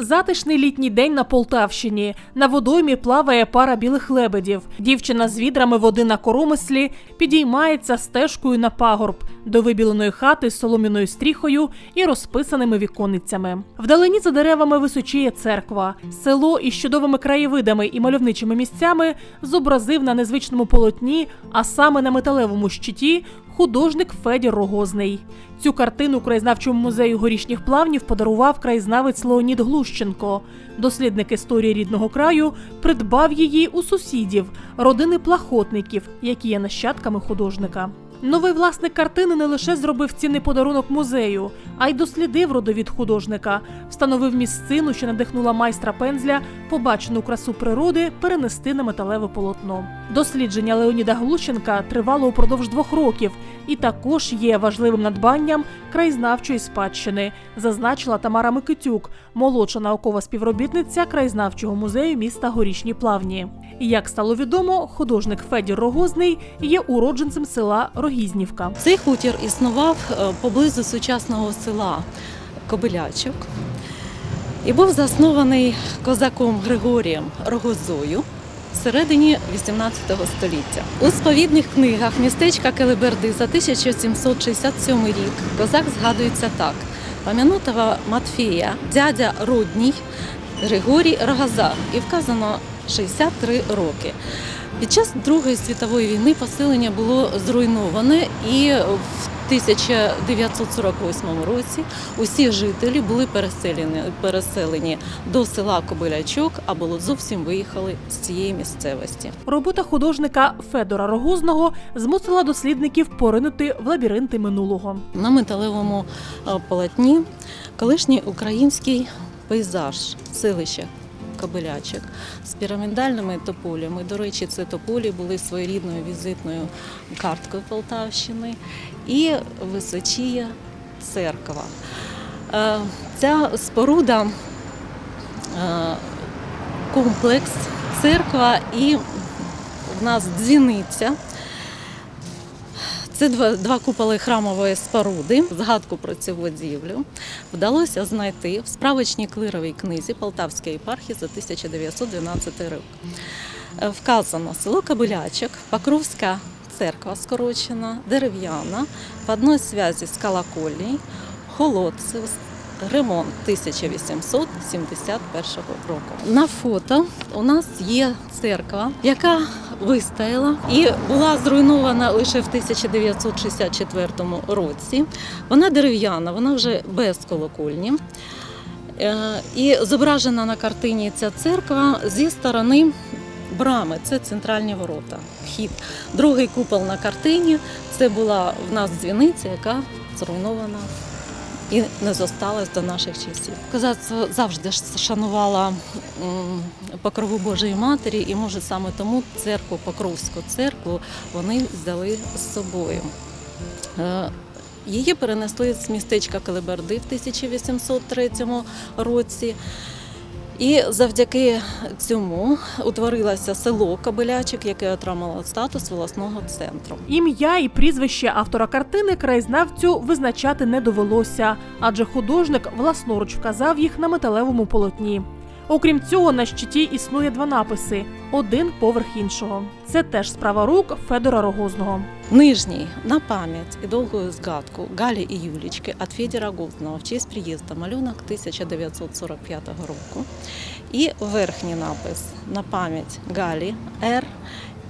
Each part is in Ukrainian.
Затишний літній день на Полтавщині. На водоймі плаває пара білих лебедів. Дівчина з відрами води на коромислі підіймається стежкою на пагорб до вибіленої хати з соломіною стріхою і розписаними віконницями. Вдалині за деревами височіє церква. Село із чудовими краєвидами і мальовничими місцями зобразив на незвичному полотні, а саме на металевому щиті, художник Федір Рогозний. Цю картину краєзнавчому музею горішніх плавнів подарував краєзнавець Леонід Глущенко. Дослідник історії рідного краю придбав її у сусідів, родини плахотників, які є нащадками художника. Новий власник картини не лише зробив цінний подарунок музею, а й дослідив родовід художника, встановив місцину, що надихнула майстра пензля, побачену красу природи перенести на металеве полотно. Дослідження Леоніда Глущенка тривало упродовж двох років і також є важливим надбанням краєзнавчої спадщини, зазначила Тамара Микитюк, молодша наукова співробітниця краєзнавчого музею міста Горішні Плавні. Як стало відомо, художник Федір Рогозний є уродженцем села Рогізнівка. Цей хутір існував е, поблизу сучасного села Кобилячок і був заснований козаком Григорієм Рогозою середині XVIII століття. У сповідних книгах містечка Келеберди за 1767 рік козак згадується так: пам'янутого Матфея, дядя Родній Григорій Рогоза, і вказано 63 роки. Під час Другої світової війни поселення було зруйноване і в 1948 році усі жителі були переселені, переселені до села Кобилячок або зовсім виїхали з цієї місцевості. Робота художника Федора Рогозного змусила дослідників поринути в лабіринти минулого. На металевому е, полотні колишній український пейзаж селища Кобилячок з пірамідальними тополями. До речі, це тополі були своєрідною візитною карткою Полтавщини і височія церква. Е, Ця споруда е, комплекс, церква і в нас дзвіниця. Це два, два куполи храмової споруди. Згадку про цю будівлю вдалося знайти в справочній клировій книзі Полтавської єпархії за 1912 рік. Е, Вказано село Кабилячок, Покровська церква скорочена, дерев'яна, по одній зв'язі з колокольнею, холодців, ремонт 1871 року. На фото у нас є церква, яка вистояла і була зруйнована лише в 1964 році. Вона дерев'яна, вона вже без колокольні. Е, І зображена на картині ця церква зі сторони брами, це центральні ворота, вхід. Другий купол на картині це була в нас дзвіниця, яка зруйнована і не зосталась до наших часів. Козацтво завжди шанувала покрову Божої Матері, і може саме тому церкву, Покровську церкву, вони взяли з собою. Е, Її перенесли з містечка Келеберди в 1803 році. І завдяки цьому утворилося село Кобилячик, яке отримало статус власного центру. Ім'я і прізвище автора картини краєзнавцю визначати не довелося, адже художник власноруч вказав їх на металевому полотні. Окрім цього, на щиті існує два написи: один поверх іншого. Це теж справа рук Федора Рогозного. Нижній на пам'ять і довгу згадку Галі і Юлічки від Федора Гузного в честь приїзду малюнок 1945 року. І верхній напис на пам'ять Галі Р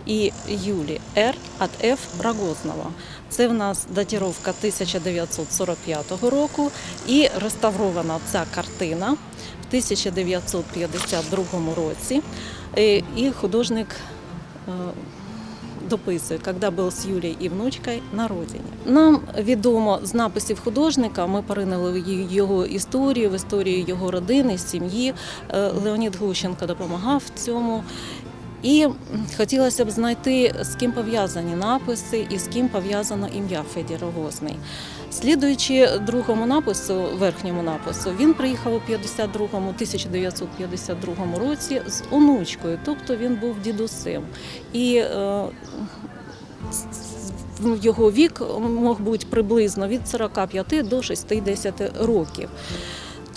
і Юлі Р від Ф. Рогозного. Це в нас датіровка 1945 року і реставрована ця картина в 1952 році. Е, І художник дописує, коли був з Юлією і внучкою на родині. Нам відомо з написів художника, ми поринули в його історію, в історію його родини, сім'ї. Е, Леонід Глущенко допомагав в цьому. І хотілося б знайти, з ким пов'язані написи і з ким пов'язано ім'я Федір Рогозний. Слідуючи другому напису, верхньому напису, він приїхав у 52-му, 1952 році з онучкою, тобто він був дідусем. І е, його вік мог бути приблизно від 45 до 60 років.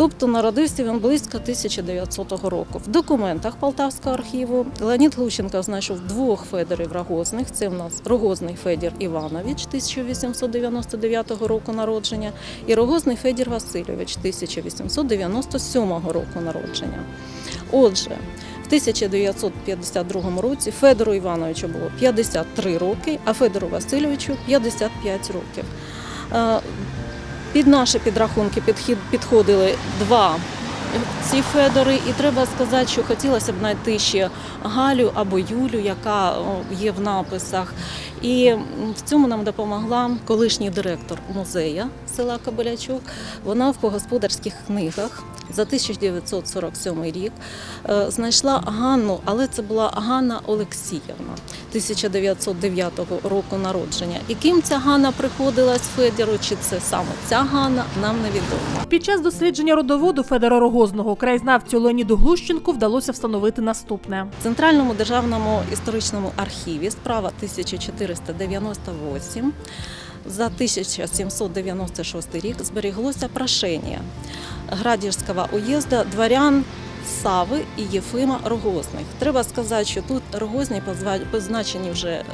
Тобто народився він близько 1900 року. В документах Полтавського архіву Леонід Глущенко знайшов двох Федорів Рогозних. Це в нас Рогозний Федір Іванович 1899 року народження і Рогозний Федір Васильович 1897 року народження. Отже, в 1952 році Федору Івановичу було 53 роки, а Федору Васильовичу 55 років. Під наші підрахунки підхід- підходили два ці Федори, і треба сказати, що хотілося б знайти ще Галю або Юлю, яка є в написах. І в цьому нам допомогла колишній директор музею села Кобилячук. Вона в господарських книгах за 1947 рік е, знайшла Ганну, але це була Ганна Олексіївна 1909 року народження. І ким ця Ганна приходилась Федору, чи це саме ця Ганна, нам невідомо. Під час дослідження родоводу Федора Рогозного краєзнавцю Леоніду Глущенку вдалося встановити наступне. В Центральному державному історичному архіві справа 1498 за 1796 рік зберіглося прошення Градівського уїзда дворян Сави і Єфима Рогозних. Треба сказати, що тут Рогозні позначені вже е,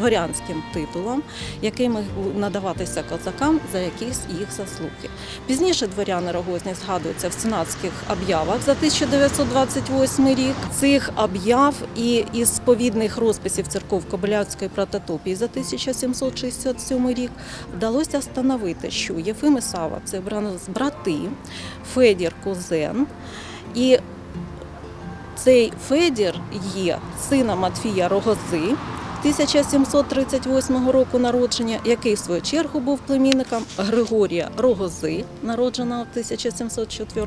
дворянським титулом, який міг надаватися козакам за якісь їх заслуги. Пізніше дворяни Рогозні згадуються в сенатських об'явах за 1928 рік. Цих об'яв і із сповідних розписів церков Кобиляцької прототопії за 1767 рік вдалося встановити, що Єфим і Сава це бра- брати, Федір Кузен. І цей Федір є сином Матфія Рогози 1738 року народження, який в свою чергу був племінником Григорія Рогози, народженого в 1704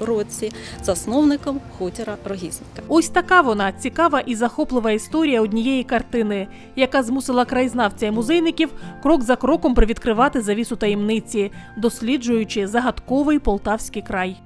році, засновником хутора Рогізника. Ось така вона цікава і захоплива історія однієї картини, яка змусила краєзнавця і музейників крок за кроком привідкривати завісу таємниці, досліджуючи загадковий полтавський край.